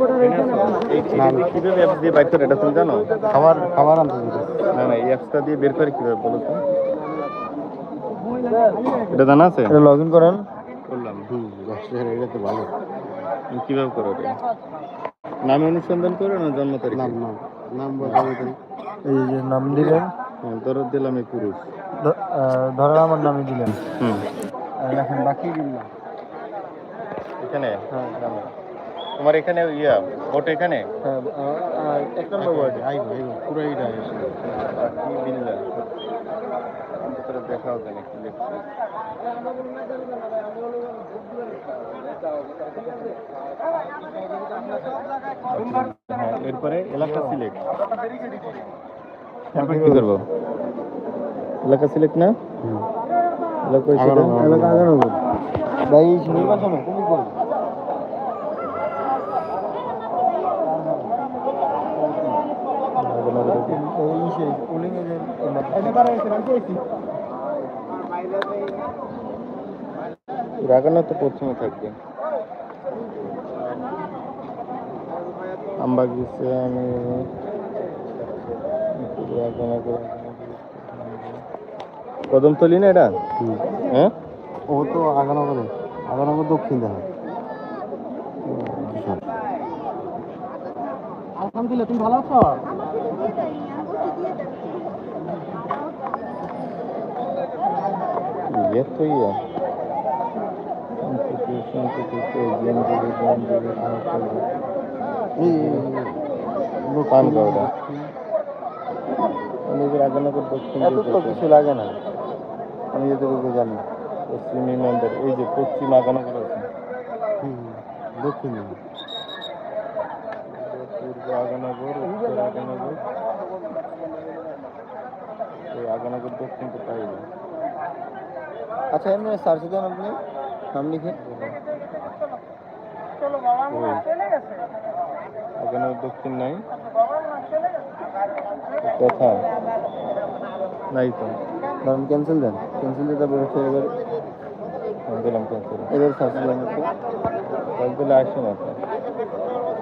এই কীভাবে অ্যাপস দিয়ে বাইর করে এটা তুমি জানো? খাবার খাবার আনতে না না এই অ্যাপসটা দিয়ে বের করে কীভাবে বলো তো? এটা জানা আছে? এটা লগ ইন করেন। করলাম। হুম এটা তো ভালো। কীভাবে করো এটা? নামে অনুসন্ধান করো না জন্ম তারিখ? নাম নাম। নাম এই যে নাম দিলেন। হ্যাঁ, ধরো দিলাম এই পুরুষ। ধরেন আমার নামে দিলেন। হুম। আর এখন বাকি দিলাম এখানে? হ্যাঁ। তোমার এখানে ইয়া ভোট এখানে? হ্যাঁ এক নম্বর ওয়ার্ডে আইব আইব পুরো এইটা কি বিল্লা লিখছি হ্যাঁ এরপরে এলাকা সিলেক্ট। তারপর কি করব? এলাকা সিলেক্ট না? এলাকা এলাকা ভাই নির্বাচনে করবে সেই রাগানো তো প্রথমে থাকবে। আম্বা গেছে আমি কদম তলি না এটা? হ্যাঁ? ও তো আগানো করে আগানো দক্ষিণ দেখা আলহামদুলিল্লাহ তুমি ভালো আছো? ইয়ে ইয়ে। এত তো কিছু লাগে না। আমি যতটুকু জানি। পশ্চিম ইমানদার এই যে পশ্চিম আগানগর আছে। দক্ষিণ পূর্ব আগানগর উত্তর আগানগর এই আগানগর দক্ষিণ তো পাই না আচ্ছা এমনি সার্চ দেন আপনি নাম লিখে ওই আগানগর দক্ষিণ নাই কথা নাই তো ধরুন ক্যান্সেল দেন ক্যান্সেল দিয়ে তারপর হচ্ছে এবার আমি দিলাম ক্যান্সেল এবার সার্চ দেন একটু সবগুলো আসে না তো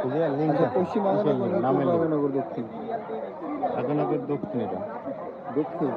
বুঝে লিঙ্ক পশ্চিমবঙ্গ নামে আগানগর দক্ষিণ। আগানগর দক্ষিণ এটা। দক্ষিণ।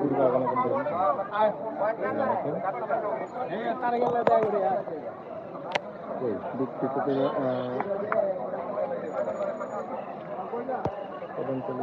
পূর্ব আগানগর দক্ষিণ কই দক্ষিণ থেকে কদম তলি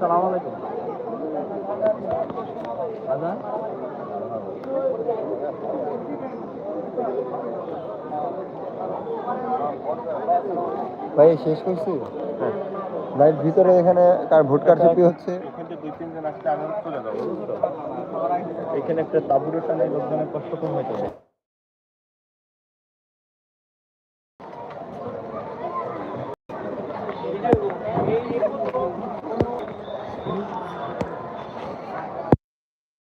সালাম আলাইকুম। দাদা ভাই শেষ করছি? লাইট ভিতরে এখানে কার ভোট কারচুপি হচ্ছে? এখানে দুই তিনজন আসলে আমি চলে যাব। এখানে একটা তাবুরে টানে লোকজনের কষ্ট কম হয়ে হবে